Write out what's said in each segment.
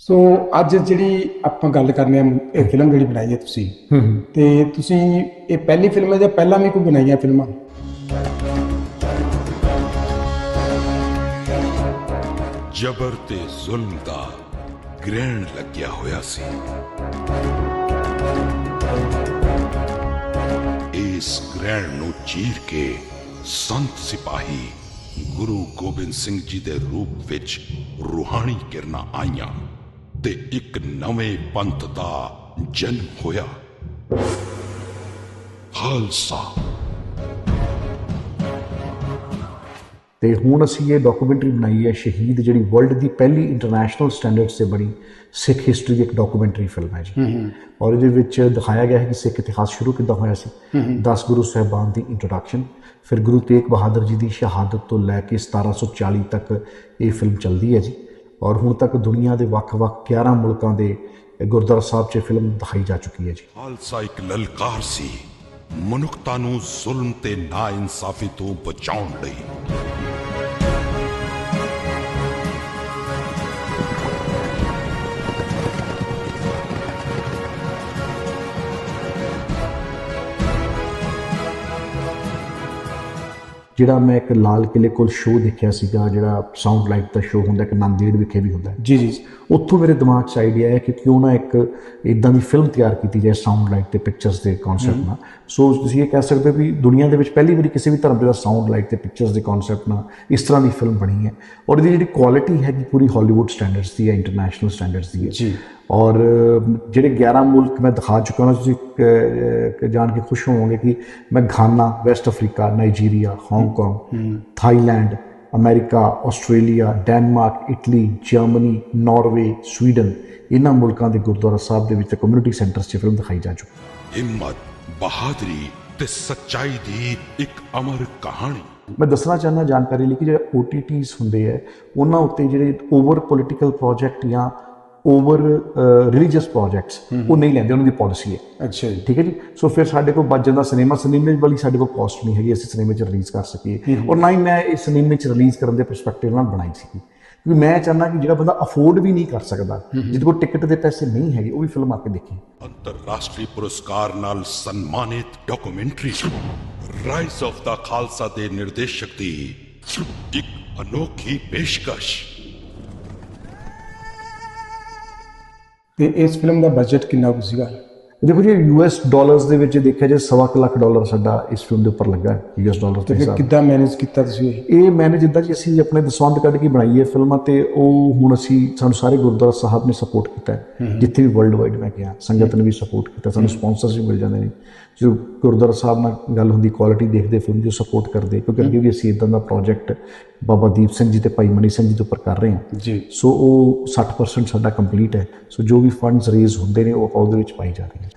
ਸੋ ਅੱਜ ਜਿਹੜੀ ਆਪਾਂ ਗੱਲ ਕਰਨੀ ਆ ਇਹ ਫਿਲਮ ਜਿਹੜੀ ਬਣਾਈ ਹੈ ਤੁਸੀਂ। ਤੇ ਤੁਸੀਂ ਇਹ ਪਹਿਲੀ ਫਿਲਮ ਹੈ ਜਾਂ ਪਹਿਲਾਂ ਵੀ ਕੋਈ ਬਣਾਈਆਂ ਫਿਲਮਾਂ? ਜਬਰ ਤੇ ਜ਼ੁਲਮ ਦਾ ਗ੍ਰਹਿਣ ਲੱਗਿਆ ਹੋਇਆ ਸੀ। ਇਸ ਗ੍ਰਹਿਣ ਨੂੰ ਚੀਰ ਕੇ ਸੰਤ ਸਿਪਾਹੀ ਗੁਰੂ ਗੋਬਿੰਦ ਸਿੰਘ ਜੀ ਦੇ ਰੂਪ ਵਿੱਚ ਰੂਹਾਨੀ ਕਿਰਨਾਂ ਆਈਆਂ। ਤੇ ਇੱਕ ਨਵੇਂ ਪੰਥ ਦਾ ਜਨਮ ਹੋਇਆ। ਖਾਲਸਾ। ਤੇ ਹੁਣ ਅਸੀਂ ਇਹ ਡਾਕੂਮੈਂਟਰੀ ਬਣਾਈ ਹੈ ਸ਼ਹੀਦ ਜਿਹੜੀ ਵਰਲਡ ਦੀ ਪਹਿਲੀ ਇੰਟਰਨੈਸ਼ਨਲ ਸਟੈਂਡਰਡਸ ਤੇ ਬਣੀ ਸਿੱਖ ਹਿਸਟਰੀ ਦੀ ਇੱਕ ਡਾਕੂਮੈਂਟਰੀ ਫਿਲਮ ਹੈ ਜੀ। ਔਰ ਇਹਦੇ ਵਿੱਚ ਦਿਖਾਇਆ ਗਿਆ ਹੈ ਕਿ ਸਿੱਖ ਇਤਿਹਾਸ ਸ਼ੁਰੂ ਕਿੱਦਾਂ ਹੋਇਆ ਸੀ। 10 ਗੁਰੂ ਸਾਹਿਬਾਨ ਦੀ ਇੰਟਰੋਡਕਸ਼ਨ ਫਿਰ ਗੁਰੂ ਤੇਗ ਬਹਾਦਰ ਜੀ ਦੀ ਸ਼ਹਾਦਤ ਤੋਂ ਲੈ ਕੇ 1740 ਤੱਕ ਇਹ ਫਿਲਮ ਚੱਲਦੀ ਹੈ ਜੀ। ਔਰ ਹੁਣ ਤੱਕ ਦੁਨੀਆ ਦੇ ਵੱਖ-ਵੱਖ 11 ਮੁਲਕਾਂ ਦੇ ਗੁਰਦੁਆਰਾ ਸਾਹਿਬ 'ਚ ਇਹ ਫਿਲਮ ਦਿਖਾਈ ਜਾ ਚੁੱਕੀ ਹੈ ਜੀ। ਖਾਲਸਾ ਇੱਕ ਲਲਕਾਰ ਸੀ। ਮਨੁੱਖਤਾ ਨੂੰ ਜ਼ੁਲਮ ਤੇ ਨਾਇਨਸਾਫੀ ਤੋਂ ਬਚਾਉਣ ਲਈ। ਜਿਹੜਾ ਮੈਂ ਇੱਕ ਲਾਲ ਕਿਲੇ ਕੋਲ ਸ਼ੋਅ ਦੇਖਿਆ ਸੀਗਾ ਜਿਹੜਾ ਸਾਊਂਡ ਲਾਈਟ ਦਾ ਸ਼ੋਅ ਹੁੰਦਾ ਇੱਕ ਨਾਂਦੇੜ ਵਿਖੇ ਵੀ ਹੁੰਦਾ। ਜੀ ਜੀ ਉੱਥੋਂ ਮੇਰੇ ਦਿਮਾਗ 'ਚ ਆਈਡੀਆ ਹੈ ਕਿ ਕਿਉਂ ਨਾ ਇੱਕ ਇਦਾਂ ਦੀ ਫਿਲਮ ਤਿਆਰ ਕੀਤੀ ਜਾਏ ਸਾਊਂਡ ਲਾਈਟ ਤੇ ਪਿਕਚਰਸ ਦੇ ਕਨਸੈਪਟ ਨਾਲ। ਸੋ ਤੁਸੀਂ ਇਹ ਕਹਿ ਸਕਦੇ ਹੋ ਵੀ ਦੁਨੀਆ ਦੇ ਵਿੱਚ ਪਹਿਲੀ ਵਾਰੀ ਕਿਸੇ ਵੀ ਧਰਮ ਦੇ ਦਾ ਸਾਊਂਡ ਲਾਈਟ ਤੇ ਪਿਕਚਰਸ ਦੇ ਕਨਸੈਪਟ ਨਾਲ ਇਸ ਤਰ੍ਹਾਂ ਦੀ ਫਿਲਮ ਬਣੀ ਹੈ। ਔਰ ਇਹਦੀ ਜਿਹੜੀ ਕੁਆਲਿਟੀ ਹੈਗੀ ਪੂਰੀ ਹਾਲੀਵੁੱਡ ਸਟੈਂਡਰਡਸ ਦੀ ਹੈ ਇੰਟਰਨੈਸ਼ਨਲ ਸਟੈਂਡਰਡਸ ਦੀ ਹੈ। ਜੀ। ਔਰ ਜਿਹੜੇ 11 ਮੁਲਕ ਮੈਂ ਦਿਖਾ ਚੁੱਕਾ ਹਾਂ ਤੁਸੀਂ ਜਾਣ ਕੇ ਖੁਸ਼ ਹੋਵੋਗੇ ਕਿ ਮੈਂ Ghana West Africa Nigeria Hong Kong Thailand America Australia Denmark Italy Germany Norway Sweden ਇਹਨਾਂ ਮੁਲਕਾਂ ਦੇ ਗੁਰਦੁਆਰਾ ਸਾਹਿਬ ਦੇ ਵਿੱਚ ਕਮਿਊਨਿਟੀ ਸੈਂਟਰਸ 'ਚ ਫਿਲਮ ਦਿਖਾਈ ਜਾ ਚੁੱਕੀ ਹੈ। ਹਿੰਮਤ ਬਹਾਦਰੀ ਤੇ ਸੱਚਾਈ ਦੀ ਇੱਕ ਅਮਰ ਕਹਾਣੀ। ਮੈਂ ਦੱਸਣਾ ਚਾਹੁੰਦਾ ਜਾਣਕਾਰੀ ਲਈ ਕਿ ਜਿਹੜੇ OTTs ਹੁੰਦੇ ਆ ਉਹਨਾਂ ਉੱਤੇ ਜਿਹੜੇ ਓਵਰ ਪੋਲਿਟੀਕਲ ਪ੍ਰੋਜੈਕਟ ਜਾਂ ਓਵਰ ਰਿਲੀਜੀਅਸ ਪ੍ਰੋਜੈਕਟਸ ਉਹ ਨਹੀਂ ਲੈਂਦੇ ਉਹਨਾਂ ਦੀ ਪਾਲਿਸੀ ਹੈ। ਅੱਛਾ ਜੀ। ਠੀਕ ਹੈ ਜੀ? ਸੋ ਫਿਰ ਸਾਡੇ ਕੋਲ ਬਚ ਜਾਂਦਾ ਸਿਨੇਮਾ ਸਿਨੇਮੇ ਵਾਲੀ ਸਾਡੇ ਕੋਲ ਕਾਸਟ ਨਹੀਂ ਹੈਗੀ ਅਸੀਂ ਸਿਨੇਮੇ 'ਚ ਰਿਲੀਜ਼ ਕਰ ਸਕੀਏ। ਔਰ ਨਾ ਹੀ ਮੈਂ ਇਸ ਸਿਨੇਮੇ 'ਚ ਰਿਲੀਜ਼ ਕਰਨ ਦੇ ਪਰਸਪੈਕਟਿਵ ਨਾਲ ਬਣਾਈ ਸੀ ਕਿਉਂਕਿ ਮੈਂ ਚਾਹੁੰਦਾ ਕਿ ਜਿਹੜਾ ਬੰਦਾ ਅਫੋਰਡ ਵੀ ਨਹੀਂ ਕਰ ਸਕਦਾ ਜਿਹਦੇ ਕੋਲ ਟਿਕਟ ਦੇ ਪੈਸੇ ਨਹੀਂ ਹੈਗੇ ਉਹ ਵੀ ਫਿਲਮ ਆ ਕੇ ਦੇਖੇ। ਅੰਤਰਰਾਸ਼ਟਰੀ ਪੁਰਸਕਾਰ ਨਾਲ ਸਨਮਾਨਿਤ documentary rise of the Khalsa ਦੇ ਨਿਰਦੇਸ਼ਕ ਦੀ ਇੱਕ ਅਨੋਖੀ ਪੇਸ਼ਕਸ਼। ਤੇ ਇਸ ਫਿਲਮ ਦਾ ਬਜਟ ਕਿੰਨਾ ਕੁ ਸੀਗਾ? ਦੇਖੋ ਜੀ ਯੂਐਸ ਡਾਲਰਸ ਦੇ ਵਿੱਚ ਦੇਖਿਆ ਜੇ ਸਵਾ ਕੁ ਲੱਖ ਡਾਲਰ ਸਾਡਾ ਇਸ ਫਿਲਮ ਦੇ ਉੱਪਰ ਲੱਗਾ ਹੈ ਯੂਐਸ ਡਾਲਰ ਤੇ ਫਿਰ। ਕਿੱਦਾਂ ਮੈਨੇਜ ਕੀਤਾ ਤੁਸੀਂ ਇਹ? ਇਹ ਮੈਨੇ ਜਿੱਦਾਂ ਜੀ ਅਸੀਂ ਆਪਣੇ ਦਸਵੰਦ ਕੱਢ ਕੇ ਬਣਾਈ ਹੈ ਫਿਲਮਾਂ ਤੇ ਉਹ ਹੁਣ ਅਸੀਂ ਸਾਨੂੰ ਸਾਰੇ ਗੁਰਦੁਆਰਾ ਸਾਹਿਬ ਨੇ ਸਪੋਰਟ ਕੀਤਾ ਜਿੱਥੇ ਵੀ ਵਰਲਡ ਵਾਈਡ ਮੈਂ ਗਿਆ ਸੰਗਤ ਨੇ ਵੀ ਸਪੋਰਟ ਕੀਤਾ ਸਾਨੂੰ ਸਪਾਂਸਰਸ ਵੀ ਮਿਲ ਜਾਂਦੇ ਨੇ। ਜੋ ਗੁਰਦੁਆਰਾ ਸਾਹਿਬ ਨਾਲ ਗੱਲ ਹੁੰਦੀ ਕੁਆਲਿਟੀ ਦੇਖਦੇ ਫਿਲਮ ਦੀ ਸਪੋਰਟ ਕਰਦੇ ਕਿਉਂਕਿ ਅੱਗੇ ਵੀ ਅਸੀਂ ਇਦਾਂ ਦਾ ਪ੍ਰੋਜੈਕਟ ਬਾਬਾ ਦੀਪ ਸਿੰਘ ਜੀ ਤੇ ਭਾਈ ਮਨੀ ਸਿੰਘ ਜੀ ਦੇ ਉੱਪਰ ਕਰ ਰਹੇ ਹਾਂ। ਜੀ। ਸੋ ਉਹ 60% ਸਾਡਾ ਕੰਪਲੀਟ ਹੈ। ਸੋ ਜੋ ਵੀ ਫੰਡਸ ਰੇਜ਼ ਹੁੰਦੇ ਨੇ ਉਹ ਉਹਦੇ ਵਿੱਚ ਪਾਈ ਜਾ ਰਹੀ ਹੈ।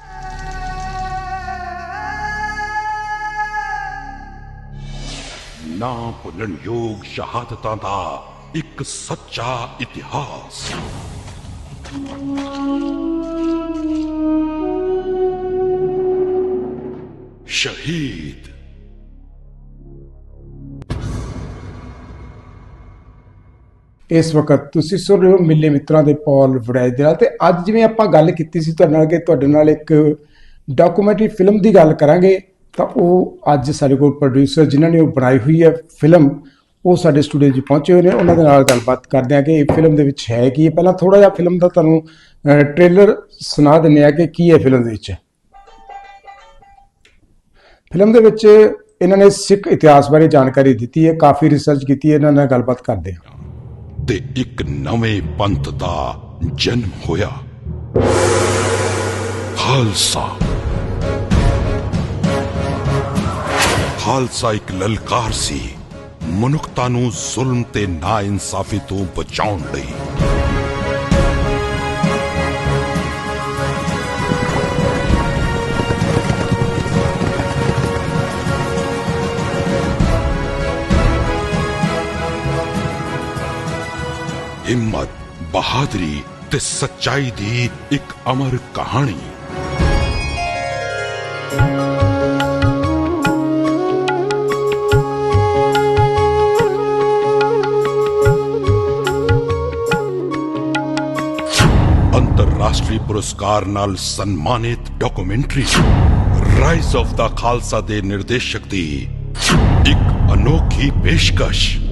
ਨਾ ਭੁੱਲਣ ਯੋਗ ਸ਼ਹਾਦਤਾਂ ਦਾ ਇੱਕ ਸੱਚਾ ਇਤਿਹਾਸ। ਸ਼ਹੀਦ ਇਸ ਵਕਤ ਤੁਸੀਂ ਸੁਣ ਰਹੇ ਹੋ ਮਿਲੇ ਮਿੱਤਰਾਂ ਦੇ ਪੌਲ ਵੜੈਜ ਦੇ ਨਾਲ ਤੇ ਅੱਜ ਜਿਵੇਂ ਆਪਾਂ ਗੱਲ ਕੀਤੀ ਸੀ ਤੁਹਾਡੇ ਨਾਲ ਕਿ ਤੁਹਾਡੇ ਨਾਲ ਇੱਕ ਡਾਕੂਮੈਂਟਰੀ ਫਿਲਮ ਦੀ ਗੱਲ ਕਰਾਂਗੇ, ਤਾਂ ਉਹ ਅੱਜ ਸਾਡੇ ਕੋਲ ਪ੍ਰੋਡਿਊਸਰ ਜਿਨ੍ਹਾਂ ਨੇ ਉਹ ਬਣਾਈ ਹੋਈ ਹੈ ਫਿਲਮ ਉਹ ਸਾਡੇ ਸਟੂਡੀਓ 'ਚ ਪਹੁੰਚੇ ਹੋਏ ਨੇ, ਉਹਨਾਂ ਦੇ ਨਾਲ ਗੱਲਬਾਤ ਕਰਦੇ ਹਾਂ ਕਿ ਇਹ ਫਿਲਮ ਦੇ ਵਿੱਚ ਹੈ ਕੀ ਹੈ। ਪਹਿਲਾਂ ਥੋੜਾ ਜਿਹਾ ਫਿਲਮ ਦਾ ਤੁਹਾਨੂੰ ਟ੍ਰੇਲਰ ਸੁਣਾ ਦਿੰਦੇ ਆ ਕਿ ਕੀ ਹੈ ਫਿਲਮ ਦੇ ਵਿੱਚ। ਫਿਲਮ ਦੇ ਵਿੱਚ ਇਹਨਾਂ ਨੇ ਸਿੱਖ ਇਤਿਹਾਸ ਬਾਰੇ ਜਾਣਕਾਰੀ ਦਿੱਤੀ ਹੈ, ਕਾਫੀ ਰਿਸਰਚ ਕੀਤੀ ਹੈ, ਇਹਨਾਂ ਨਾਲ ਗੱਲਬਾਤ ਕਰਦੇ ਹਾਂ। ਤੇ ਇੱਕ ਨਵੇਂ ਪੰਥ ਦਾ ਜਨਮ ਹੋਇਆ। ਖਾਲਸਾ। ਖਾਲਸਾ ਇੱਕ ਲਲਕਾਰ ਸੀ, ਮਨੁੱਖਤਾ ਨੂੰ ਜ਼ੁਲਮ ਤੇ ਨਾਇਨਸਾਫੀ ਤੋਂ ਬਚਾਉਣ ਲਈ। ਹਿੰਮਤ, ਬਹਾਦਰੀ ਤੇ ਸੱਚਾਈ ਦੀ ਇੱਕ ਅਮਰ ਕਹਾਣੀ। ਅੰਤਰਰਾਸ਼ਟਰੀ ਪੁਰਸਕਾਰ ਨਾਲ ਸਨਮਾਨਿਤ documentary rise of the Khalsa ਦੇ ਨਿਰਦੇਸ਼ਕ ਦੀ ਇੱਕ ਅਨੋਖੀ ਪੇਸ਼ਕਸ਼।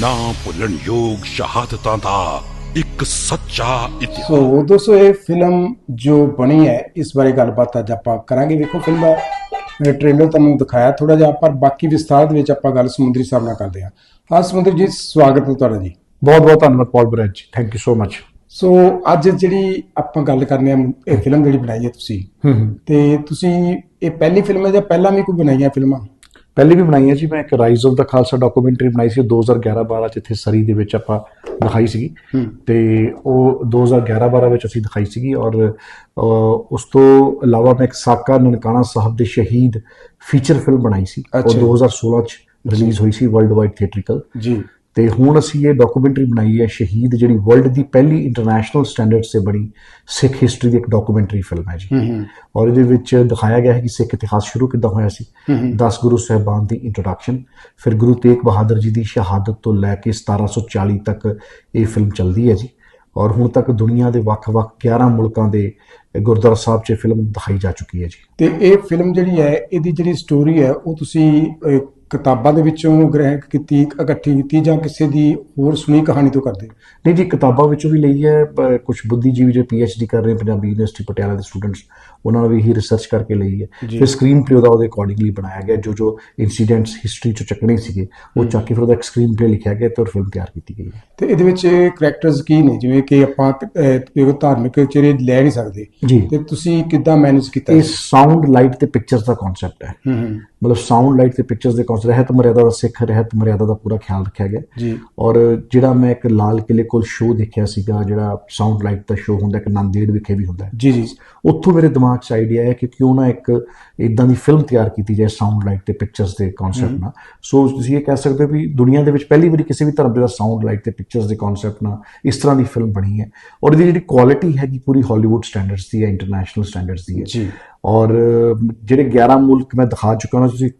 ਨਾ ਭੁੱਲਣਯੋਗ ਸ਼ਹਾਦਤਾਂ ਦਾ ਇੱਕ ਸੱਚਾ ਇਤਿਹਾਸ ਸੋ ਦੋਸਤੋ ਇਹ ਫਿਲਮ ਜੋ ਬਣੀ ਹੈ ਇਸ ਬਾਰੇ ਗੱਲਬਾਤ ਅੱਜ ਆਪਾਂ ਕਰਾਂਗੇ ਵੇਖੋ ਫਿਲਮ ਦਾ ਮੈਂ ਟ੍ਰੇਲਰ ਤੁਹਾਨੂੰ ਦਿਖਾਇਆ ਥੋੜਾ ਜਿਹਾ ਪਰ ਬਾਕੀ ਵਿਸਥਾਰ ਦੇ ਵਿੱਚ ਆਪਾਂ ਗੱਲ ਸਮੁੰਦਰੀ ਸਾਹਿਬ ਨਾਲ ਕਰਦੇ ਹਾਂ ਹਾਂ ਸਮੁੰਦਰੀ ਜੀ ਸਵਾਗਤ ਹੈ ਤੁਹਾਡਾ ਜੀ ਬਹੁਤ ਬਹੁਤ ਧੰਨਵਾਦ Paul ਬਰੈਜ ji thank you so much so ਅੱਜ ਜਿਹੜੀ ਆਪਾਂ ਗੱਲ ਕਰਨੀ ਹੈ ਇਹ ਫਿਲਮ ਜਿਹੜੀ ਬਣਾਈ ਹੈ ਤੁਸੀਂ ਹੂੰ ਹੂੰ ਤੇ ਤੁਸੀਂ ਇਹ ਪਹਿਲੀ ਫਿਲਮ ਹੈ ਜਾਂ ਪਹਿਲਾਂ ਵੀ ਕੋਈ ਬਣਾਈਆਂ ਫਿਲਮਾਂ ਪਹਿਲੇ ਵੀ ਬਣਾਈ ਹੈ ਜੀ ਮੈਂ ਇੱਕ rise of the Khalsa documentary ਬਣਾਈ ਸੀ 2011-12 ਚ ਇੱਥੇ ਸਰੀ ਦੇ ਵਿੱਚ ਆਪਾਂ ਦਿਖਾਈ ਸੀਗੀ। ਤੇ ਉਹ 2011-12 ਵਿੱਚ ਅਸੀਂ ਦਿਖਾਈ ਸੀਗੀ ਔਰ ਉਸ ਤੋਂ ਇਲਾਵਾ ਮੈਂ ਇੱਕ ਸਾਕਾ ਨਨਕਾਣਾ ਸਾਹਿਬ ਦੇ ਸ਼ਹੀਦ ਫੀਚਰ ਫਿਲਮ ਬਣਾਈ ਸੀ। ਉਹ ਅੱਛਾ। 2016 ਚ ਰਿਲੀਜ਼ ਹੋਈ ਸੀ ਵਰਲਡ ਵਾਈਡ ਥੀਏਟ੍ਰਿਕਲ ਜੀ। ਤੇ ਹੁਣ ਅਸੀਂ ਇਹ ਡਾਕੂਮੈਂਟਰੀ ਬਣਾਈ ਹੈ ਸ਼ਹੀਦ ਜਿਹੜੀ ਵਰਲਡ ਦੀ ਪਹਿਲੀ ਇੰਟਰਨੈਸ਼ਨਲ ਸਟੈਂਡਰਡਸ ਤੇ ਬਣੀ ਸਿੱਖ ਹਿਸਟਰੀ ਦੀ ਇੱਕ ਡਾਕੂਮੈਂਟਰੀ ਫਿਲਮ ਹੈ ਜੀ। ਔਰ ਇਹਦੇ ਵਿੱਚ ਦਿਖਾਇਆ ਗਿਆ ਹੈ ਕਿ ਸਿੱਖ ਇਤਿਹਾਸ ਸ਼ੁਰੂ ਕਿੱਦਾਂ ਹੋਇਆ ਸੀ। 10 ਗੁਰੂ ਸਾਹਿਬਾਨ ਦੀ ਇੰਟਰੋਡਕਸ਼ਨ ਫਿਰ ਗੁਰੂ ਤੇਗ ਬਹਾਦਰ ਜੀ ਦੀ ਸ਼ਹਾਦਤ ਤੋਂ ਲੈ ਕੇ 1740 ਤੱਕ ਇਹ ਫਿਲਮ ਚੱਲਦੀ ਹੈ ਜੀ। ਔਰ ਹੁਣ ਤੱਕ ਦੁਨੀਆ ਦੇ ਵੱਖ-ਵੱਖ 11 ਮੁਲਕਾਂ ਦੇ ਗੁਰਦੁਆਰਾ ਸਾਹਿਬ 'ਚ ਇਹ ਫਿਲਮ ਦਿਖਾਈ ਜਾ ਚੁੱਕੀ ਹੈ ਜੀ। ਤੇ ਇਹ ਫਿਲਮ ਜਿਹੜੀ ਹੈ ਇਹਦੀ ਜਿਹੜੀ ਸਟੋਰੀ ਹੈ ਉਹ ਤੁਸੀਂ ਕਿਤਾਬਾਂ ਦੇ ਵਿੱਚੋਂ ਗ੍ਰਹਿ ਕੀਤੀ, ਇਕੱਠੀ ਕੀਤੀ ਜਾਂ ਕਿਸੇ ਦੀ ਹੋਰ ਸੁਣੀ ਕਹਾਣੀ ਤੋਂ ਕਰਦੇ? ਨਹੀਂ ਜੀ, ਕਿਤਾਬਾਂ ਵਿੱਚੋਂ ਵੀ ਲਈ ਹੈ ਕੁਝ ਬੁੱਧੀਜੀਵੀ ਜੋ ਡੀ ਕਰ ਰਹੇ ਪੰਜਾਬੀ ਯੂਨੀਵਰਸਿਟੀ ਪਟਿਆਲਾ ਦੇ ਸਟੂਡੈਂਟਸ ਉਹਨਾਂ ਨੇ ਵੀ ਇਹੀ ਰਿਸਰਚ ਕਰਕੇ ਲਈ ਹੈ। ਫਿਰ ਸਕਰੀਨ ਪਲੇ ਉਹਦਾ ਉਹਦੇ ਅਕੋਰਡਿੰਗਲੀ ਬਣਾਇਆ ਗਿਆ। ਜੋ ਜੋ ਇਨਸੀਡੈਂਟਸ ਹਿਸਟਰੀ ਚ ਚੱਕਣੇ ਸੀਗੇ ਉਹ ਚੱਕ ਕੇ ਫਿਰ ਉਹਦਾ ਸਕਰੀਨ ਪਲੇ ਲਿਖਿਆ ਗਿਆ ਤੇ ਉਹ ਫਿਲਮ ਤਿਆਰ ਕੀਤੀ ਗਈ ਹੈ। ਤੇ ਇਹਦੇ ਵਿੱਚ ਕਰੈਕਟਰਸ ਕੀ ਨੇ? ਜਿਵੇਂ ਕਿ ਆਪਾਂ ਦੇਖੋ ਧਾਰਮਿਕ ਚਿਹਰੇ ਲੈ ਨਹੀਂ ਸਕਦੇ। ਤੇ ਤੁਸੀਂ ਕਿੱਦਾਂ ਮੈਨੇਜ ਕੀਤਾ ਇਹ ਸਾਊਂਡ ਲਾਈਟ ਤੇ ਪਿਕਚਰਸ ਦਾ ਕਨਸੈਪਟ ਹੈ। ਹੂੰ ਹੂੰ। ਮਤਲਬ ਸਾਊਂਡ ਲਾਈਟ ਤੇ ਪਿਕਚਰਸ ਦੇ ਕਨਸੈਪਟ ਰਹਿਤ ਮਰਿਆਦਾ ਦਾ ਸਿੱਖ ਰਹਿਤ ਮਰਿਆਦਾ ਦਾ ਪੂਰਾ ਖਿਆਲ ਰੱਖਿਆ ਗਿਆ। ਔਰ ਜਿਹੜਾ ਮੈਂ ਇੱਕ ਲਾਲ ਕਿਲੇ ਕੋਲ ਸ਼ੋਅ ਦੇਖਿਆ ਸੀਗਾ ਜਿਹੜਾ ਸਾਊਂਡ ਲਾਈਟ ਦਾ ਸ਼ੋਅ ਹੁੰਦਾ ਇੱਕ ਨੰਦੇੜ ਵਿਖੇ ਵੀ ਹੁੰਦਾ ਹੈ। ਜੀ ਜੀ। ਉੱਥੋਂ ਮੇਰੇ ਦਿਮਾਗ 'ਚ ਆਈਡੀਆ ਆਇਆ ਕਿ ਕਿਉਂ ਨਾ ਇੱਕ ਇਦਾਂ ਦੀ ਫਿਲਮ ਤਿਆਰ ਕੀਤੀ ਜਾਏ ਸਾਊਂਡ ਲਾਈਟ ਤੇ ਪਿਕਚਰਸ ਦੇ ਕਨਸੈਪਟ ਨਾਲ। ਸੋ ਤੁਸੀਂ ਇਹ ਕਹਿ ਸਕਦੇ ਹੋ ਵੀ ਦੁਨੀਆ ਦੇ ਵਿੱਚ ਪਹਿਲੀ ਵਾਰੀ ਕਿਸੇ ਵੀ ਧਰਮ ਦੇ ਦਾ ਸਾਊਂਡ ਲਾਈਟ ਤੇ ਪਿਕਚਰਸ ਦੇ ਕਨਸੈਪਟ ਨਾਲ ਇਸ ਤਰ੍ਹਾਂ ਦੀ ਫਿਲਮ ਬਣੀ ਹੈ। ਔਰ ਇਹਦੀ ਜਿਹੜੀ ਕੁਆਲਿਟੀ ਹੈਗੀ ਪੂਰੀ ਹਾਲੀਵੁੱਡ ਸਟੈਂਡਰਡਸ ਦੀ ਹੈ ਇੰਟਰਨੈਸ਼ਨਲ ਸਟੈਂਡਰਡਸ ਦੀ ਹੈ। ਜੀ। ਔਰ ਜਿਹੜੇ 11 ਮੁਲਕ ਮੈਂ ਦਿਖਾ ਚੁੱਕਾ ਹਾਂ ਤੁਸੀਂ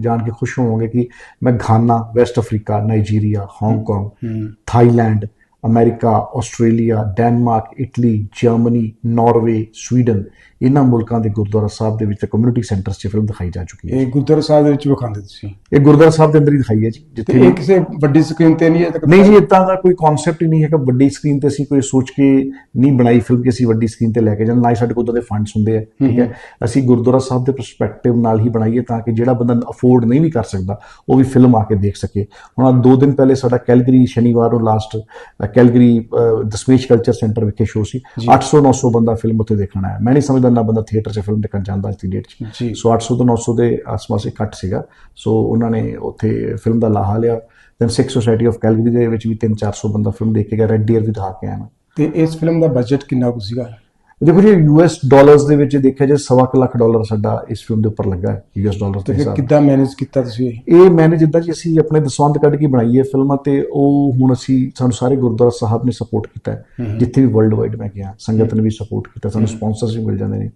ਜਾਣ ਕੇ ਖੁਸ਼ ਹੋਵੋਗੇ ਕਿ ਮੈਂ Ghana West Africa Nigeria Hong Kong ਹੂੰ। Thailand America Australia Denmark Italy Germany Norway Sweden ਇਹਨਾਂ ਮੁਲਕਾਂ ਦੇ ਗੁਰਦੁਆਰਾ ਸਾਹਿਬ ਦੇ ਵਿੱਚ ਕਮਿਊਨਿਟੀ ਸੈਂਟਰਸ 'ਚ ਫਿਲਮ ਦਿਖਾਈ ਜਾ ਚੁੱਕੀ ਹੈ ਇਹ ਗੁਰਦੁਆਰਾ ਸਾਹਿਬ ਦੇ ਵਿੱਚ ਵਿਖਾਉਂਦੇ ਤੁਸੀਂ? ਇਹ ਗੁਰਦੁਆਰਾ ਸਾਹਿਬ ਦੇ ਅੰਦਰ ਹੀ ਦਿਖਾਈ ਹੈ ਜੀ ਤੇ ਜਿੱਥੇ ਇਹ ਕਿਸੇ ਵੱਡੀ ਸਕਰੀਨ ਤੇ ਨਹੀਂ ਹੈ? ਨਹੀਂ ਜੀ ਇਦਾਂ ਦਾ ਕੋਈ ਕਨਸੈਪਟ ਹੀ ਨਹੀਂ ਹੈਗਾ। ਵੱਡੀ ਸਕਰੀਨ ਤੇ ਅਸੀਂ ਕੋਈ ਸੋਚ ਕੇ ਨਹੀਂ ਬਣਾਈ ਫਿਲਮ ਕਿ ਅਸੀਂ ਵੱਡੀ ਸਕਰੀਨ ਤੇ ਲੈ ਕੇ ਜਾਣ। ਨਾ ਹੀ ਸਾਡੇ ਕੋਲ ਉਹਦੇ ਫੰਡਸ ਹੁੰਦੇ ਆ ਠੀਕ ਹੈ? ਅਸੀਂ ਗੁਰਦੁਆਰਾ ਸਾਹਿਬ ਦੇ ਪਰਸਪੈਕਟਿਵ ਨਾਲ ਹੀ ਬਣਾਈਏ ਤਾਂ ਕਿ ਜਿਹੜਾ ਬੰਦਾ ਅਫੋਰਡ ਨਹੀਂ ਵੀ ਕਰ ਸਕਦਾ ਉਹ ਵੀ ਫਿਲਮ ਆ ਕੇ ਦੇਖ ਸਕੇ। ਹੁਣ ਆਹ ਦੋ ਦਿਨ ਪਹਿਲੇ ਸਾਡਾ ਕੈਲਗਰੀ ਸ਼ਨੀਵਾਰ ਨੂੰ last Calgary Dasmesh culture centre ਵਿਖੇ ਸ਼ੋਅ ਸੀ। 800 900 ਬੰਦਾ ਫਿਲਮ ਉੱਥੇ ਦੇਖਣ ਆਇਆ। ਮੈਂ ਨਹੀਂ ਸਮਝਦਾ ਨਾ ਬੰਦਾ ਥੀਏਟਰ 'ਚ ਫਿਲਮ ਦੇਖਣ ਜਾਂਦਾ ਇਸ ਦੀ ਡੇਟ 'ਚ। ਸੋ 800 ਤੋਂ 900 ਦੇ ਆਸ-ਪਾਸ ਇਕੱਠ ਸੀਗਾ। ਸੋ ਉਹਨਾਂ ਨੇ ਉੱਥੇ ਫਿਲਮ ਦਾ ਲਾਹਾ ਲਿਆ। Then Sikh society of Calgary ਦੇ ਵਿੱਚ ਵੀ 3-400 ਬੰਦਾ ਫਿਲਮ ਦੇਖ ਕੇ ਗਿਆ ਰੈਡ ਡੀਅਰ ਵੀ ਦਿਖਾ ਕੇ ਆਇਆ ਮੈਂ। ਤੇ ਇਸ ਫਿਲਮ ਦਾ ਬਜਟ ਕਿੰਨਾ ਕੁ ਸੀਗਾ? ਦੇਖੋ ਜੀ ਯੂਐਸ ਡਾਲਰਸ ਦੇ ਵਿੱਚ ਦੇਖਿਆ ਜੇ ਸਵਾ ਕੁ ਲੱਖ ਡਾਲਰ ਸਾਡਾ ਇਸ ਫਿਲਮ ਦੇ ਉੱਪਰ ਲੱਗਾ ਹੈ ਯੂਐਸ ਡਾਲਰ ਤੇ ਹਿਸਾਬ ਕਿੱਦਾਂ ਮੈਨੇਜ ਕੀਤਾ ਤੁਸੀਂ ਇਹ? ਇਹ ਮੈਨੇ ਜਿੱਦਾਂ ਜੀ ਅਸੀਂ ਆਪਣੇ ਦਸਵੰਦ ਕੱਢ ਕੇ ਬਣਾਈ ਹੈ ਫਿਲਮਾਂ ਤੇ ਉਹ ਹੁਣ ਅਸੀਂ ਸਾਨੂੰ ਸਾਰੇ ਗੁਰਦੁਆਰਾ ਸਾਹਿਬ ਨੇ ਸਪੋਰਟ ਕੀਤਾ ਜਿੱਥੇ ਵੀ ਵਰਲਡ ਵਾਈਡ ਮੈਂ ਗਿਆ ਸੰਗਤ ਨੇ ਵੀ ਸਪੋਰਟ ਕੀਤਾ ਸਾਨੂੰ ਸਪਾਂਸਰਸ ਵੀ ਮਿਲ ਜਾਂਦੇ ਨੇ।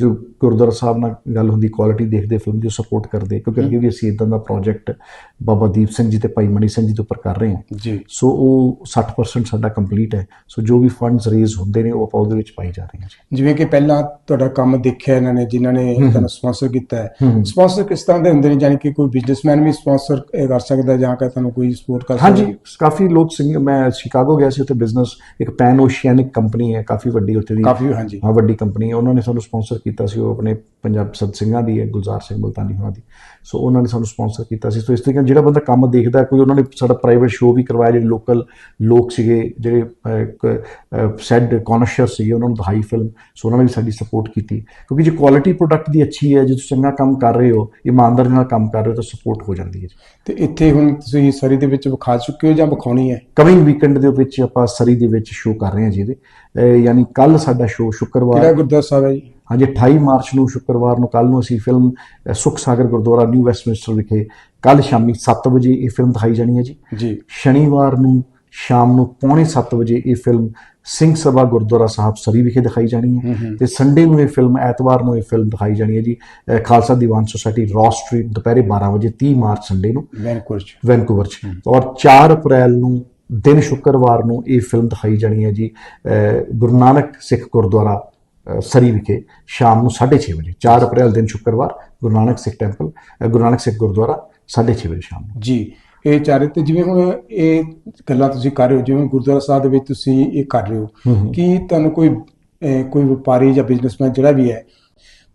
ਜੋ ਗੁਰਦੁਆਰਾ ਸਾਹਿਬ ਨਾਲ ਗੱਲ ਹੁੰਦੀ ਕੁਆਲਿਟੀ ਦੇਖਦੇ ਫਿਲਮ ਦੀ ਸਪੋਰਟ ਕਰਦੇ ਕਿਉਂਕਿ ਅੱਗੇ ਵੀ ਅਸੀਂ ਇਦਾਂ ਦਾ ਪ੍ਰੋਜੈਕਟ ਬਾਬਾ ਦੀਪ ਸਿੰਘ ਜੀ ਤੇ ਭਾਈ ਮਨੀ ਸਿੰਘ ਜੀ ਦੇ ਉੱਪਰ ਕਰ ਰਹੇ ਹਾਂ। ਜੀ। ਸੋ ਉਹ 60% ਸਾਡਾ ਕੰਪਲੀਟ ਹੈ। ਸੋ ਜੋ ਵੀ ਫੰਡਸ ਰੇਜ਼ ਹੁੰਦੇ ਨੇ ਉਹ ਆਪਾਂ ਉਹਦੇ ਵਿੱਚ ਪਾਈ ਜਾ ਰਹੇ ਹਾਂ ਜਿਵੇਂ ਕਿ ਪਹਿਲਾਂ ਤੁਹਾਡਾ ਕੰਮ ਦੇਖਿਆ ਇਹਨਾਂ ਨੇ ਜਿਨ੍ਹਾਂ ਨੇ ਤੁਹਾਨੂੰ ਸਪਾਂਸਰ ਕੀਤਾ ਹੈ। ਸਪਾਂਸਰ ਕਿਸ ਤਰ੍ਹਾਂ ਦੇ ਹੁੰਦੇ ਨੇ? ਯਾਨੀ ਕਿ ਕੋਈ ਬਿਜ਼ਨਸਮੈਨ ਵੀ ਸਪਾਂਸਰ ਕਰ ਸਕਦਾ ਜਾਂ ਕਿ ਤੁਹਾਨੂੰ ਕੋਈ ਸਪੋਰਟ ਕਰ ਸਕਦਾ ਹਾਂਜੀ ਕਾਫੀ ਲੋਕ ਸਿੰਘ ਮੈਂ ਸ਼ਿਕਾਗੋ ਗਿਆ ਸੀ ਉੱਥੇ ਬਿਜ਼ਨਸ ਇੱਕ ਪੈਨ ਓਸ਼ੀਅਨਿਕ ਕੰਪਨੀ ਹੈ ਕਾਫੀ ਵੱਡੀ ਉੱਥੇ ਦੀ। ਕਾਫੀ ਹਾਂਜੀ। ਹਾਂ ਵੱਡੀ ਕੰਪਨੀ ਹੈ। ਉਹਨਾਂ ਨੇ ਸਾਨੂੰ ਸਪਾਂਸਰ ਕੀਤਾ ਸੀ ਉਹ ਆਪਣੇ ਪੰਜਾਬ ਸਦ ਸਿੰਘਾਂ ਦੀ ਹੈ ਗੁਲਜ਼ਾਰ ਸਿੰਘ ਮੁਲਤਾਨੀ ਹੋਣਾ ਦੀ। ਸੋ ਉਹਨਾਂ ਨੇ ਸਾਨੂੰ ਸਪਾਂਸਰ ਕੀਤਾ ਸੀ। ਸੋ ਇਸ ਤਰੀਕੇ ਨਾਲ ਜਿਹੜਾ ਬੰਦਾ ਕੰਮ ਦੇਖਦਾ ਕੋਈ ਉਹਨਾਂ ਨੇ ਸਾਡਾ ਪ੍ਰਾਈਵੇਟ ਸ਼ੋਅ ਵੀ ਕਰਵਾਇਆ ਜਿਹੜੇ ਲੋਕਲ ਲੋਕ ਸੀਗੇ ਜਿਹੜੇ ਸੈਡ ਕੌਨਸ਼ੀਅਸ ਸੀਗੇ ਉਹਨਾਂ ਨੂੰ ਦਿਖਾਈ ਫਿਲਮ ਸੋ ਉਹਨਾਂ ਨੇ ਵੀ ਸਾਡੀ ਸਪੋਰਟ ਕੀਤੀ। ਕਿਉਂਕਿ ਜੇ ਕੁਆਲਿਟੀ ਪ੍ਰੋਡਕਟ ਦੀ ਅੱਛੀ ਹੈ ਜੇ ਤੁਸੀਂ ਚੰਗਾ ਕੰਮ ਕਰ ਰਹੇ ਹੋ ਇਮਾਨਦਾਰੀ ਨਾਲ ਕੰਮ ਕਰ ਰਹੇ ਹੋ ਤਾਂ ਸਪੋਰਟ ਹੋ ਜਾਂਦੀ ਹੈ ਤੇ ਇੱਥੇ ਹੁਣ ਤੁਸੀਂ ਸਰੀ ਦੇ ਵਿੱਚ ਵਿਖਾ ਚੁੱਕੇ ਹੋ ਜਾਂ ਵਿਖਾਉਣੀ ਹੈ? ਕਮਿੰਗ ਵੀਕਐਂਡ ਦੇ ਵਿੱਚ ਆਪਾਂ ਸਰੀ ਦੇ ਵਿੱਚ ਸ਼ੋਅ ਕਰ ਰਹੇ ਹਾਂ ਜੀ ਇਹਦੇ। ਯਾਨੀ ਕੱਲ ਸਾਡਾ ਸ਼ੋਅ ਸ਼ੁੱਕਰਵਾਰ ਕਿਹੜਾ ਗੁਰਦੁਆਰਾ ਸਾਹਿਬ ਹੈ ਜੀ? ਹਾਂਜੀ 28 ਮਾਰਚ ਨੂੰ ਸ਼ੁੱਕਰਵਾਰ ਨੂੰ ਕੱਲ ਨੂੰ ਅਸੀਂ ਫਿਲਮ ਸੁਖ ਸਾਗਰ ਗੁਰਦੁਆਰਾ ਨਿਊ ਵੈਸਟਮਿੰਸਟਰ ਵਿਖੇ ਕੱਲ ਸ਼ਾਮੀ 7 ਵਜੇ ਇਹ ਫਿਲਮ ਦਿਖਾਈ ਜਾਣੀ ਹੈ ਜੀ। ਜੀ। ਸ਼ਨੀਵਾਰ ਨੂੰ ਸ਼ਾਮ ਨੂੰ ਪੌਣੇ 7 ਵਜੇ ਇਹ ਫਿਲਮ ਸਿੰਘ ਸਭਾ ਗੁਰਦੁਆਰਾ ਸਾਹਿਬ ਸਰੀ ਵਿਖੇ ਦਿਖਾਈ ਜਾਣੀ ਹੈ। ਤੇ ਸੰਡੇ ਨੂੰ ਇਹ ਫਿਲਮ ਐਤਵਾਰ ਨੂੰ ਇਹ ਫਿਲਮ ਦਿਖਾਈ ਜਾਣੀ ਹੈ ਜੀ। Khalsa Diwan society Ross street ਦੁਪਹਿਰੇ 12 ਵਜੇ 30 ਮਾਰਚ ਸੰਡੇ ਨੂੰ ਵੈਨਕੂਵਰ ਚ। ਵੈਨਕੂਵਰ ਚ। ਔਰ 4 ਅਪ੍ਰੈਲ ਨੂੰ ਦਿਨ ਸ਼ੁੱਕਰਵਾਰ ਨੂੰ ਇਹ ਫਿਲਮ ਦਿਖਾਈ ਜਾਣੀ ਹੈ ਜੀ। ਗੁਰੂ ਨਾਨਕ ਸਿੱਖ ਗੁਰਦੁਆਰਾ ਸਰੀ ਵਿਖੇ ਸ਼ਾਮ ਨੂੰ 6:30 ਵਜੇ 4 ਅਪ੍ਰੈਲ ਦਿਨ ਸ਼ੁੱਕਰਵਾਰ ਗੁਰੂ ਨਾਨਕ ਸਿੱਖ ਟੈਂਪਲ ਗੁਰੂ ਨਾਨਕ ਸਿੱਖ ਗੁਰਦੁਆਰਾ 6:30 ਵਜੇ ਸ਼ਾਮ ਨੂੰ। ਜੀ ਇਹ ਚਾਰੇ ਤੇ ਜਿਵੇਂ ਹੁਣ ਇਹ ਗੱਲਾਂ ਤੁਸੀਂ ਕਰ ਰਹੇ ਹੋ ਜਿਵੇਂ ਗੁਰਦੁਆਰਾ ਸਾਹਿਬ ਦੇ ਵਿੱਚ ਤੁਸੀਂ ਇਹ ਕਰ ਰਹੇ ਹੋ ਕਿ ਤੁਹਾਨੂੰ ਕੋਈ ਕੋਈ ਵਪਾਰੀ ਜਾਂ ਬਿਜ਼ਨਸਮੈਨ ਜਿਹੜਾ ਵੀ ਹੈ